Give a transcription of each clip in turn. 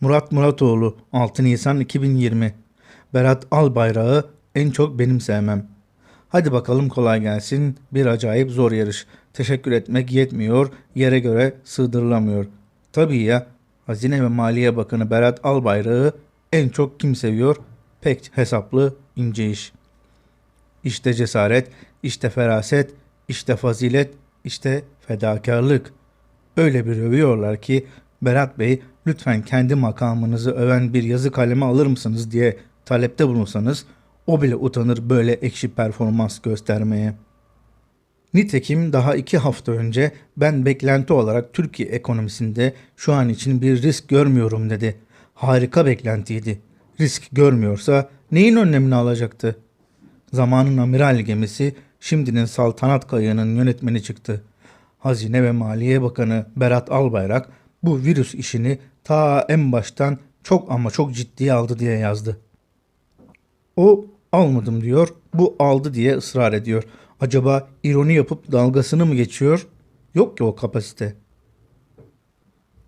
Murat Muratoğlu 6 Nisan 2020 Berat Albayrak'ı en çok benim sevmem. Hadi bakalım kolay gelsin. Bir acayip zor yarış. Teşekkür etmek yetmiyor, yere göre sığdırılamıyor. Tabii ya, Hazine ve Maliye Bakanı Berat Albayrak'ı en çok kim seviyor? Pek hesaplı, ince iş. İşte cesaret, işte feraset, işte fazilet, işte fedakarlık. Öyle bir övüyorlar ki Berat Bey lütfen kendi makamınızı öven bir yazı kalemi alır mısınız diye talepte bulunsanız o bile utanır böyle ekşi performans göstermeye. Nitekim daha iki hafta önce ben beklenti olarak Türkiye ekonomisinde şu an için bir risk görmüyorum dedi. Harika beklentiydi. Risk görmüyorsa neyin önlemini alacaktı? Zamanın amiral gemisi şimdinin saltanat kayığının yönetmeni çıktı. Hazine ve Maliye Bakanı Berat Albayrak bu virüs işini ta en baştan çok ama çok ciddiye aldı diye yazdı. O almadım diyor, bu aldı diye ısrar ediyor. Acaba ironi yapıp dalgasını mı geçiyor? Yok ki o kapasite.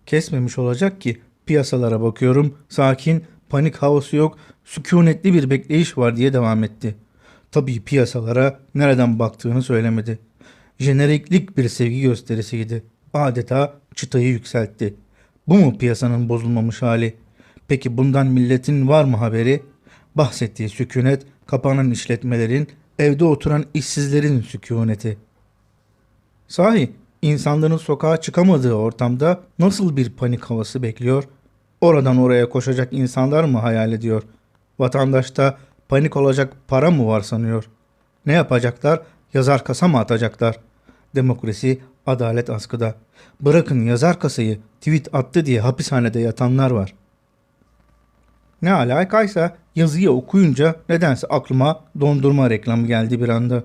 Kesmemiş olacak ki piyasalara bakıyorum. Sakin, panik havası yok, sükunetli bir bekleyiş var diye devam etti. Tabii piyasalara nereden baktığını söylemedi. Jeneriklik bir sevgi gösterisiydi. Adeta çıtayı yükseltti. Bu mu piyasanın bozulmamış hali? Peki bundan milletin var mı haberi? Bahsettiği sükunet, kapanan işletmelerin, evde oturan işsizlerin sükuneti. Sahi insanların sokağa çıkamadığı ortamda nasıl bir panik havası bekliyor? Oradan oraya koşacak insanlar mı hayal ediyor? Vatandaşta panik olacak para mı var sanıyor? Ne yapacaklar? Yazar kasa mı atacaklar? Demokrasi, adalet askıda. Bırakın yazar kasayı tweet attı diye hapishanede yatanlar var. Ne alakaysa yazıyı okuyunca nedense aklıma dondurma reklamı geldi bir anda.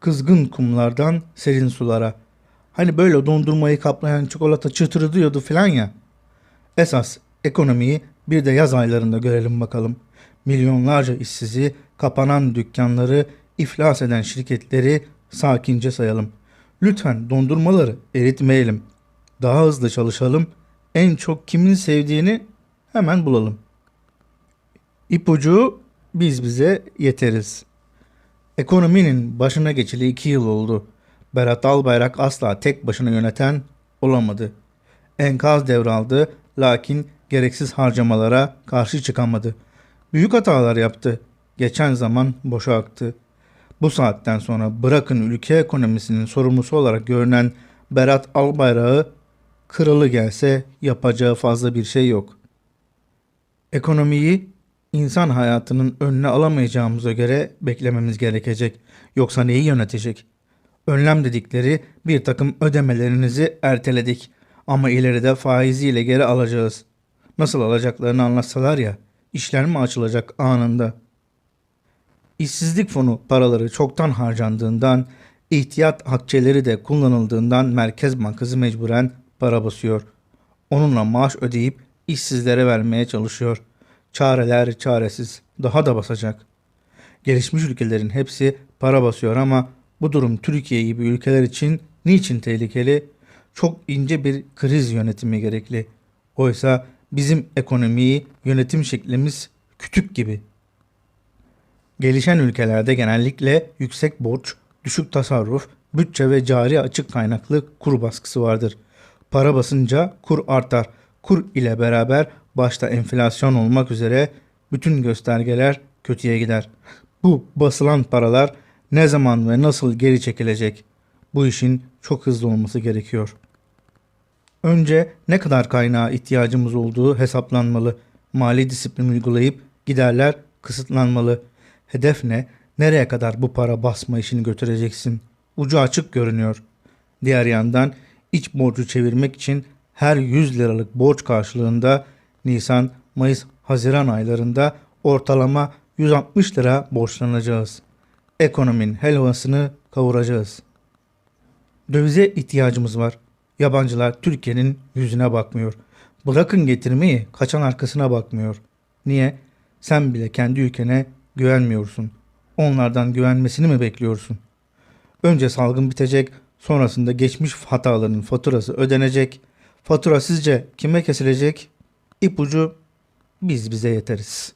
Kızgın kumlardan serin sulara. Hani böyle dondurmayı kaplayan çikolata çıtırı filan ya. Esas ekonomiyi bir de yaz aylarında görelim bakalım. Milyonlarca işsizi, kapanan dükkanları, iflas eden şirketleri sakince sayalım. Lütfen dondurmaları eritmeyelim. Daha hızlı çalışalım. En çok kimin sevdiğini hemen bulalım. İpucu biz bize yeteriz. Ekonominin başına geçili iki yıl oldu. Berat Albayrak asla tek başına yöneten olamadı. Enkaz devraldı lakin gereksiz harcamalara karşı çıkamadı. Büyük hatalar yaptı. Geçen zaman boşa aktı. Bu saatten sonra bırakın ülke ekonomisinin sorumlusu olarak görünen Berat Albayrak'ı kralı gelse yapacağı fazla bir şey yok. Ekonomiyi insan hayatının önüne alamayacağımıza göre beklememiz gerekecek. Yoksa neyi yönetecek? Önlem dedikleri bir takım ödemelerinizi erteledik ama ileride faiziyle geri alacağız. Nasıl alacaklarını anlatsalar ya, işler mi açılacak anında? İşsizlik fonu paraları çoktan harcandığından, ihtiyat akçeleri de kullanıldığından Merkez Bankası mecburen para basıyor. Onunla maaş ödeyip işsizlere vermeye çalışıyor. Çareler çaresiz, daha da basacak. Gelişmiş ülkelerin hepsi para basıyor ama bu durum Türkiye gibi ülkeler için niçin tehlikeli? Çok ince bir kriz yönetimi gerekli. Oysa bizim ekonomiyi yönetim şeklimiz kütük gibi. Gelişen ülkelerde genellikle yüksek borç, düşük tasarruf, bütçe ve cari açık kaynaklı kur baskısı vardır. Para basınca kur artar. Kur ile beraber başta enflasyon olmak üzere bütün göstergeler kötüye gider. Bu basılan paralar ne zaman ve nasıl geri çekilecek? Bu işin çok hızlı olması gerekiyor. Önce ne kadar kaynağa ihtiyacımız olduğu hesaplanmalı. Mali disiplin uygulayıp giderler kısıtlanmalı. Hedef ne? Nereye kadar bu para basma işini götüreceksin? Ucu açık görünüyor. Diğer yandan iç borcu çevirmek için her 100 liralık borç karşılığında Nisan, Mayıs, Haziran aylarında ortalama 160 lira borçlanacağız. Ekonominin helvasını kavuracağız. Dövize ihtiyacımız var. Yabancılar Türkiye'nin yüzüne bakmıyor. Bırakın getirmeyi kaçan arkasına bakmıyor. Niye? Sen bile kendi ülkene güvenmiyorsun. Onlardan güvenmesini mi bekliyorsun? Önce salgın bitecek, sonrasında geçmiş hataların faturası ödenecek. Fatura sizce kime kesilecek? İpucu biz bize yeteriz.